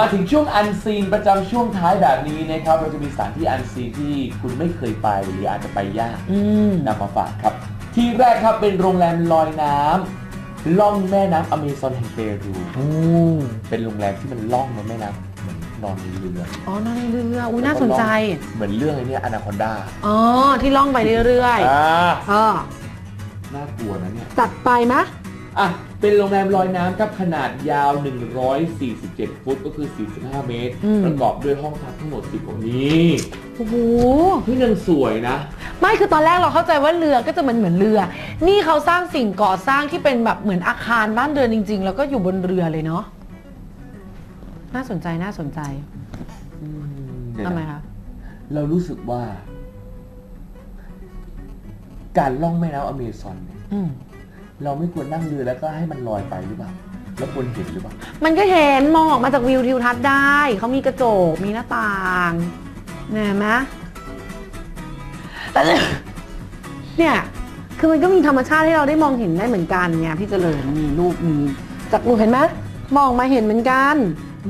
มาถึงช่วงอันซีนประจำช่วงท้ายแบบนี้นะครับ เราจะมีสถานที่อันซีนที่คุณไม่เคยไปหรืออาจจะไปยากอืม นำมาฝากครับ ที่แรกครับเป็นโรงแรมลอยน้ำล่องแม่น้ำอเมซอนแห่งเปรูโอ้เป็นโรงแรมที่มันล่องในแม่น้ำเหมือนนอนในเรืออ๋อนอนในเรือ อุ้ยน่าสนใจ เหมือนเรื่องไอ้เนี่ยอนาคอนดาอ๋อ ที่ล่องไปเรื่อยอ่าๆเออน่ากลัวนะเนี่ยจัดไปมะ อะ เป็นโรงแรมลอยน้ำครับขนาดยาว 147 ฟุตก็คือ 45 เมตร อืม ประกอบด้วยห้องพักทั้งหมด 10กว่านี้โอ้โหที่ยังสวยนะ ไม่คือตอนแรกเราเข้าใจว่าเรือก็จะเหมือนเหมือนเรือ นี่เขาสร้างสิ่งก่อสร้างที่เป็นแบบเหมือนอาคารบ้านเรือนจริง ๆ แล้วก็อยู่บนเรือเลยเนาะ น่าสนใจน่าสนใจเดี๋ยวทำไมนะคะ เรารู้สึกว่า การล่องแม่น้ำอเมซอนเนี่ยอืม เราไม่ควรนั่งเรือแล้วก็ให้มันลอยไปหรือเปล่าแล้วควรเห็นหรือเปล่ามันก็เห็นมองออกมาจากวิวทิวทัศน์ได้ เขามีกระจก มีหน้าต่างเนี่ยเห็นไหมเนี่ย คือมันก็มีธรรมชาติให้เราได้มองเห็นได้เหมือนกันเนี่ยพี่เจริญมีรูปมีจากรูปเห็นไหมมองมาเห็นเหมือนกัน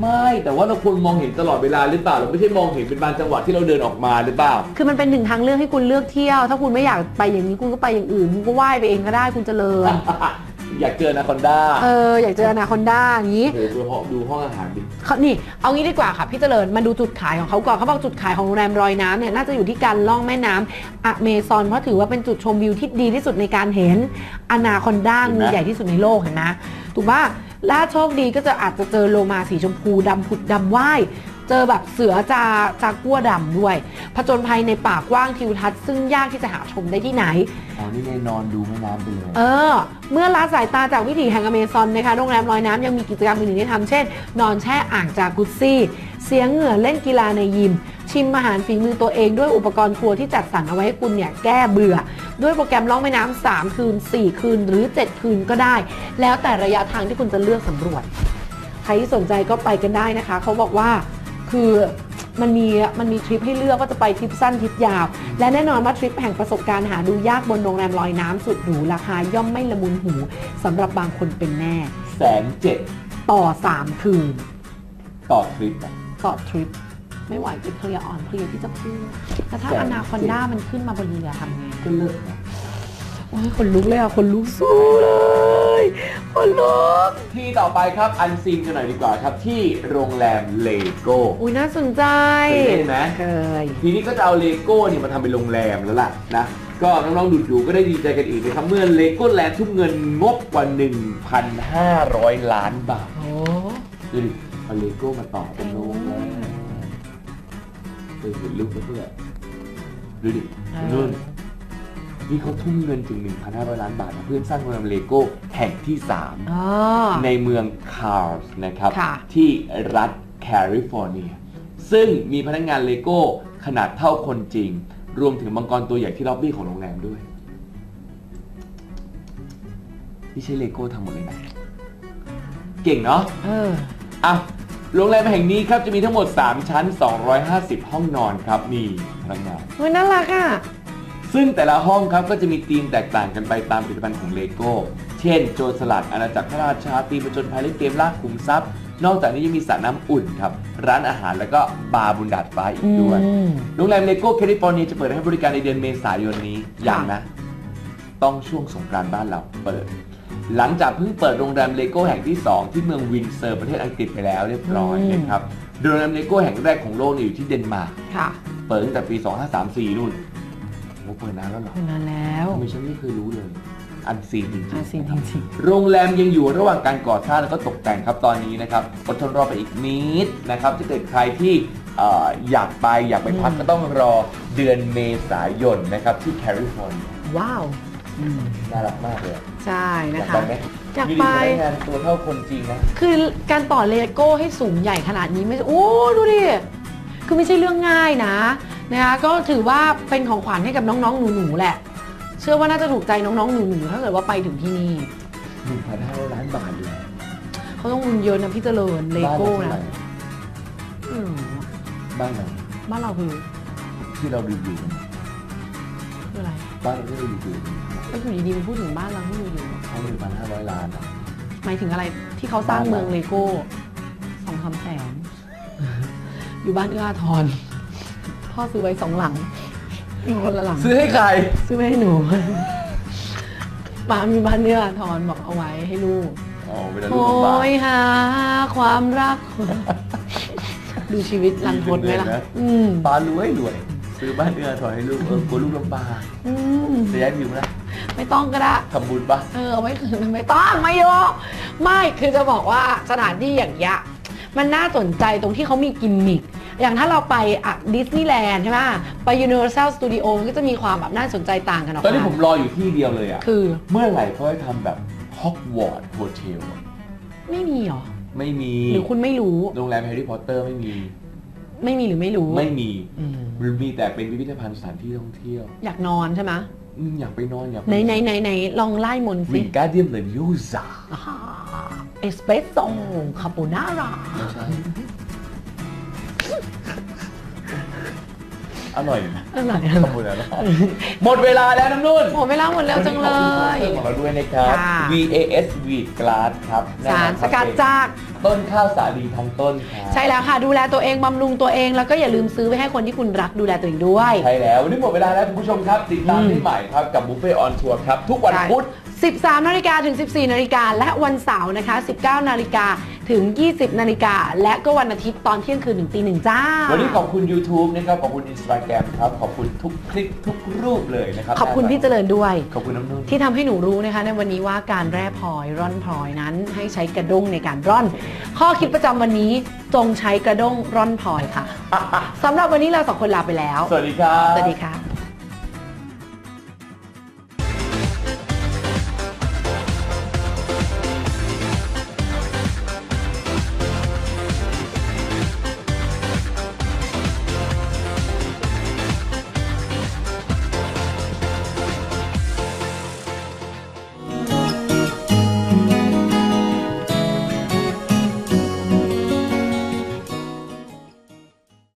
ไม่แต่ว่าเราควรมองเห็นตลอดเวลาหรือเปล่าเราไม่ใช่มองเห็นเป็นบางจังหวะที่เราเดินออกมาหรือเปล่า คือมันเป็นหนึ่งทางเลือกให้คุณเลือกเที่ยว ถ้าคุณไม่อยากไปอย่างนี้คุณก็ไปอย่างอื่นคุณก็ว่ายไปเองก็ได้คุณเจริญ อยากเจออนาคอนดาเอออยากเจออนาคอนด้าอย่างนี้ โอ้โหดูห้องดูห้องอาหารดิเขานี่ เอางี้ดีกว่าค่ะ พี่เจริญมาดูจุดขายของเขาก่อนเขาบอกจุดขายของโรงแรมรอยน้ำเนี่ยน่าจะอยู่ที่การล่องแม่น้ำอเมซอนเพราะถือว่าเป็นจุดชมวิวที่ดีที่สุดในการเห็นอนาคอนด้างูใหญ่ที่สุดในโลกเห็นไหมถูกป่ะ ล่าโชคดีก็จะอาจจะเจอโลมาสีชมพูดำผุดดำว่ายเจอแบบเสือจาจากัวดำด้วย ผจญภัยในป่ากว้างทิวทัศน์ซึ่งยากที่จะหาชมได้ที่ไหน อ๋อ นี่ไงนอนดูแม่น้ำไปเลย เออ เมื่อละสายตาจากวิถีแห่งอเมซอนนะคะ โรงแรมลอยน้ำยังมีกิจกรรมอื่นๆที่ทำเช่น นอนแช่อ่างจากกุซซี่ เสียงเหงื่อเล่นกีฬาในยิม ชิมอาหารฝีมือตัวเองด้วยอุปกรณ์ครัวที่จัดสรรเอาไว้ให้คุณเนี่ยแก้เบื่อ ด้วยโปรแกรมล่องแม่น้ำ3คืน 4 คืน หรือ 7 คืนก็ได้ แล้วแต่ระยะทางที่คุณจะเลือกสำรวจ ใครที่สนใจก็ไปกันได้นะคะ เขาบอกว่าคือมันมีมันมีทริปให้เลือกว่าจะไปทริปสั้นทริปยาว และแน่นอนว่าทริปแห่งประสบการณ์หาดูยากบนโรงแรมลอยน้ำสุดหรูราคาย่อมไม่ละมุนหูสำหรับบางคนเป็นแน่แสนเจ็ดต่อ 3 คืน ต่อทริปอะต่อทริป ไม่ไหวจะเพลียอ่อนเพลียที่จะพูดแล้วถ้าแสนอนาคอนด้ามันขึ้นมาบนเรือทำไงก็เลิกนะโอ้ยคนลุกเลยอะคนลุกสู้เลยคนลุกที่ต่อไปครับอันซีนกันหน่อยดีกว่าครับที่โรงแรมเลโก้อุ้ยน่าสนใจเคยเห็นไหมเคยทีนี้ก็จะเอาเลโก้เนี่ยมาทำเป็นโรงแรมแล้วล่ะนะก็น้องๆดูดูๆก็ได้ดีใจกันอีกนะครับเมื่อเลโก้แลนด์ทุ่มเงินงบกว่า 1,500 ล้านบาทโอ้ดูดิเอาเลโก้มาต่อเป็นโรงแรม เคยเห็นรูปไหมเพื่อนดูดินู่นนี่เขาทุ่มเงินถึง 1,500 ล้านบาทนะเพื่อสร้างโรงแรมเลโก้แห่งที่3อ๋อในเมืองคาร์ลส์นะครับค่ะที่รัฐแคลิฟอร์เนีย ซึ่งมีพนักงานเลโก้ขนาดเท่าคนจริง รวมถึงมังกรตัวใหญ่ที่ล็อบบี้ของโรงแรมด้วย นี่ใช่เลโก้ทำหมดเลยนะ เก่งเนาะเอออะ โรงแรมแห่งนี้ครับจะมีทั้งหมด 3 ชั้น 250 ห้องนอนครับนี่พนักงาน เฮ้ยน่ารักอะ ซึ่งแต่ละห้องครับก็จะมีธีมแตกต่างกันไปตามผลิตภัณฑ์ของเลโก้ เช่น โจรสลัดอาณาจักรพระราชาตีมประจนภัยและเกมล่าขุมทรัพย์ นอกจากนี้ยังมีสระน้ำอุ่นครับ ร้านอาหารแล้วก็บาร์บุนดาดฟ้าอีกด้วย อืม โรงแรมเลโก้แคลิฟอร์เนียจะเปิดให้บริการในเดือนเมษายนนี้ อย่างนะ ต้องช่วงสงกรานต์บ้านเราเปิด หลังจากเพิ่งเปิดโรงแรมเลโก้แห่งที่ 2 ที่เมืองวินเซอร์ประเทศอังกฤษไปแล้วเรียบร้อยอืมนะครับโดยโรงแรมเลโก้แห่งแรกของโลกเนี่ยอยู่ที่เดนมาร์กค่ะ เปิดตั้งแต่ปี 2534นู่นโอ้เปิดนานแล้วเหรอนานแล้วทำไมฉันไม่เคยรู้เลย อันซีนจริงๆอาซีนจริงโรงแรมยังอยู่ระหว่างการก่อสร้างแล้วก็ตกแต่งครับตอนนี้นะครับอดทนรอไปอีกนิดนะครับถ้าเกิดใครที่เอ่ออยากไปอยากไปพักอืมก็ต้องรอเดือนเมษายนนะครับที่แคลิฟอร์เนียๆว้าวอืมน่ารักมากเลย ใช่อนะยากคะไปไหมอยากมีไปดีพนักงานตัวเท่าคนจริงนะคือการต่อเลโก้ให้สูงใหญ่ขนาดนี้ไม่ใช่โอ้ดูดิ คือไม่ใช่เรื่องง่ายนะนะคะก็ถือว่าเป็นของขวัญให้กับน้องๆ หนูๆ แหละ เชื่อว่าน่าจะถูกใจน้องๆ หนูๆ ถ้าเกิดว่าไปถึงที่นี่1,500ล้านบาทเลยเขาต้องเงินเยอะนะพี่เจริญเลโก้บ้านเรานะเท่าไหร่อืมบ้านเราบ้านเราคือที่เราดูอยู่กันคืออะไร บ้านเราที่เราอยู่กันก็อยู่ดีๆมันพูดถึงบ้านเราที่อยู่อยู่เขา1,500ล้านอะหมายถึงอะไรที่เขาสร้างเมืองเลโก้สองสามแสน อยู่บ้านเอื้ออาทรพ่อซื้อไว้สองหลังมีคนละหลัง ซื้อให้ใคร ซื้อไว้ให้หนูป้ามีบ้านเอื้ออาทรบอกเอาไว้ให้ลูกอ๋อเวลาลูโอ้กลำบาก ยหาความรัก ดูชีวิตลันทดไหมล่ะดีจังเลยนะ อืม ป้ารวยรวย ซื้อบ้านเอื้อถอยให้ลูกเออกลัวลูกลำบากอืมจะย้ายผิวนะไม่ต้องก็ได้ทำบุญปะเออเอาไว้คืนไม่ต้องไม่โยกไม่คือจะบอกว่าสถานที่อย่างเงี้ยมันน่าสนใจตรงที่เขามีกิมมิคอย่างถ้าเราไปอะดิสนีย์แลนด์ใช่ไหมไป Universal Studio มันก็จะมีความแบบน่าสนใจต่างกันออกตอนนี้มาผมรออยู่ที่เดียวเลยอะคือเมื่อไหร่เขาจะทำแบบฮอกวอตส์โฮเทลไม่มีเหรอ ไม่มีหรือคุณไม่รู้ โรงแรมแฮร์รี่พอตเตอร์ไม่มี ไม่มีหรือไม่รู้ ไม่มีอืมมันมีแต่เป็นพิพิธภัณฑ์สถานที่ท่องเที่ยวอยากนอนใช่ไหมอืมอยากไปนอนอยากไหนไหนไหนไหนลองไล่มนต์สิวิงการเดียมเลนิวซาเอสเปรสโซ่คาโปนาร่า ไม่ใช่ อร่อยนะอะไรขอบคุณนะหมดเวลาแล้วน้ำนุ่นโอ้เวลาหมดแล้วจังเลวันนี้ยขอบคุณสปอนเซอร์ของเราด้วยนะครับ ค่ะ VAS w e e t Glass ครับแน่สานอนสครับกัดจากต้นข้าวสาลีทั้งต้นครับใช่แล้วค่ะ ดูแลตัวเองบำรุงตัวเอง แล้วก็อย่าลืมซื้อไปให้คนที่คุณรักดูแลตัวเองด้วย ใช่แล้ววันนี้หมดเวลาแล้วคุณผู้ชมครับ ติดตามอืมที่ใหม่ครับกับบุฟเฟ่ออนทัวร์ครับ ทุกวันพุธ 13นาฬิกาถึง 14นาฬิกาและวันเสาร์นะคะ 19นาฬิกาถึง 20นาฬิกาและก็วันอาทิตย์ตอนเที่ยงคืนถึงตีหนึ่งจ้า วันนี้ขอบคุณ YouTube นะครับ ขอบคุณ Instagram ครับ ขอบคุณทุกคลิปทุกรูปเลยนะครับขอบคุณพี่เจริญด้วย ขอบคุณน้ำนุ่นที่ทำให้หนูรู้นะคะ ในวันนี้ว่าการแร่พลอยร่อนพลอยนั้น ให้ใช้กระด้งในการร่อน ข้อคิดประจำวันนี้จงใช้กระด้งร่อนพลอยค่ะสำหรับวันนี้เราสองคนลาไปแล้ว สวัสดีครับสวัสดีค่ะ